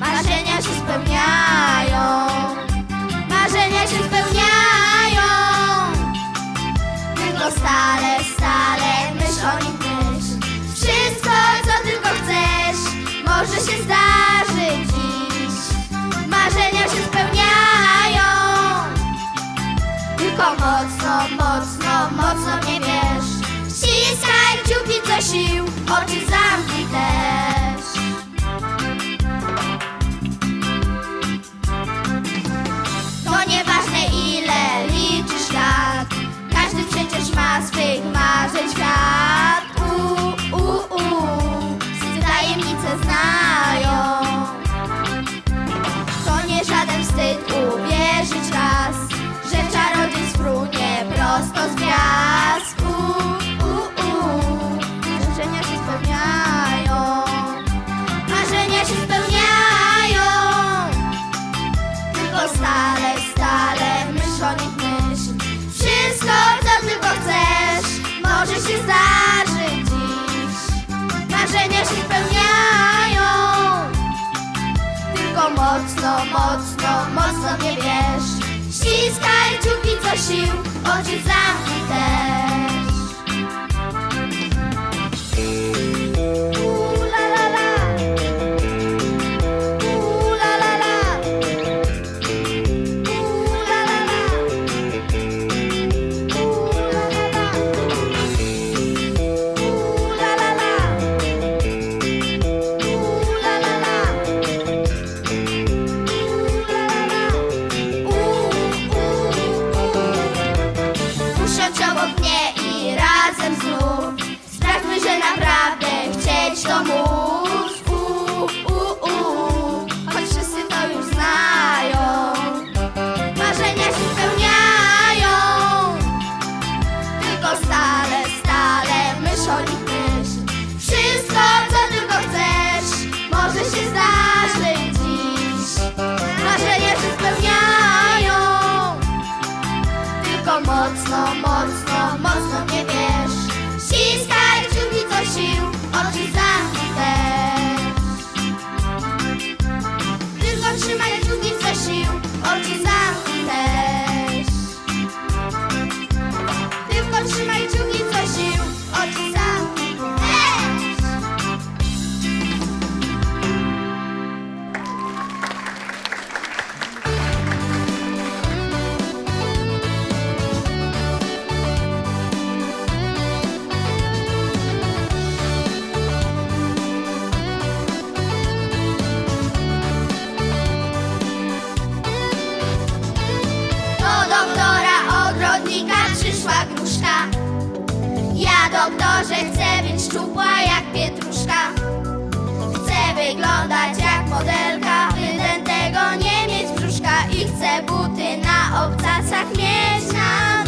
Marzenia się spełniają. Marzenia się spełniają. Tylko stale, stale myśl o nich myśl Wszystko co tylko chcesz Może się zdarzyć dziś. Marzenia się spełniają. Tylko mocno, mocno, mocno mnie wiesz Ściskaj kciuki co sił Oczy za mocno, mocno, mocno mnie bierz. Ściskaj kciuki co sił, ojciec za też しま to, że chcę być szczupła jak pietruszka. Chcę wyglądać jak modelka Wydętego nie mieć brzuszka. I chcę buty na obcasach mieć na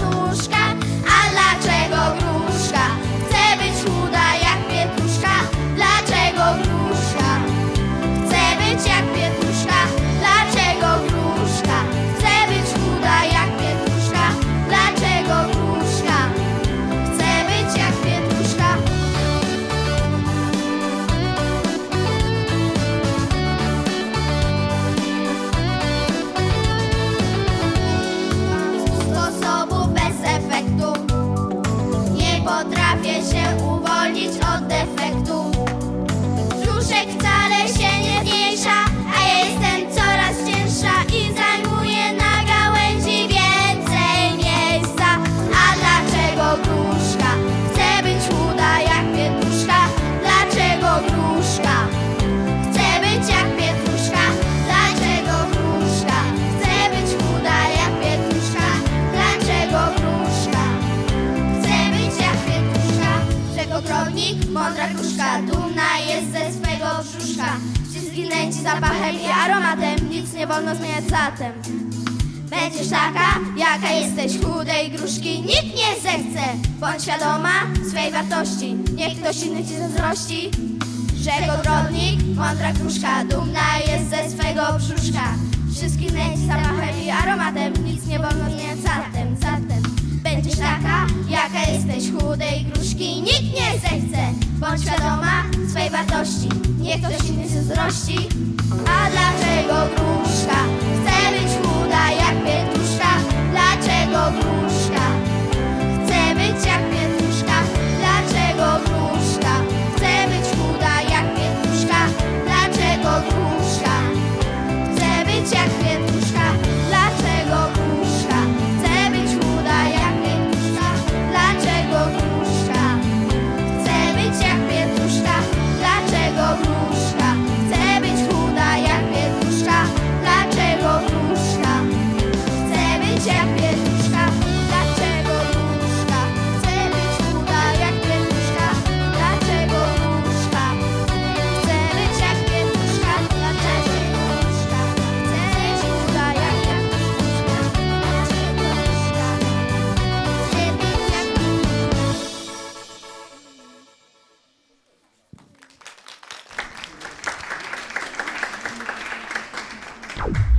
nęci zapachem i aromatem. Nic nie wolno zmieniać zatem. Będziesz taka, jaka jesteś chudej gruszki. Nikt nie zechce. Bądź świadoma swej wartości. Niech ktoś inny ci zazdrości. Rzekł ogrodnik, mądra gruszka Dumna jest ze swego brzuszka. Wszystkich nęci zapachem i aromatem. Nic nie wolno zmieniać zatem, zatem. Będziesz taka, jaka jesteś chudej gruszki. Nikt nie zechce. Bądź świadoma swej wartości, niech ktoś inny zazdrości. A dlaczego gruszka? Bye.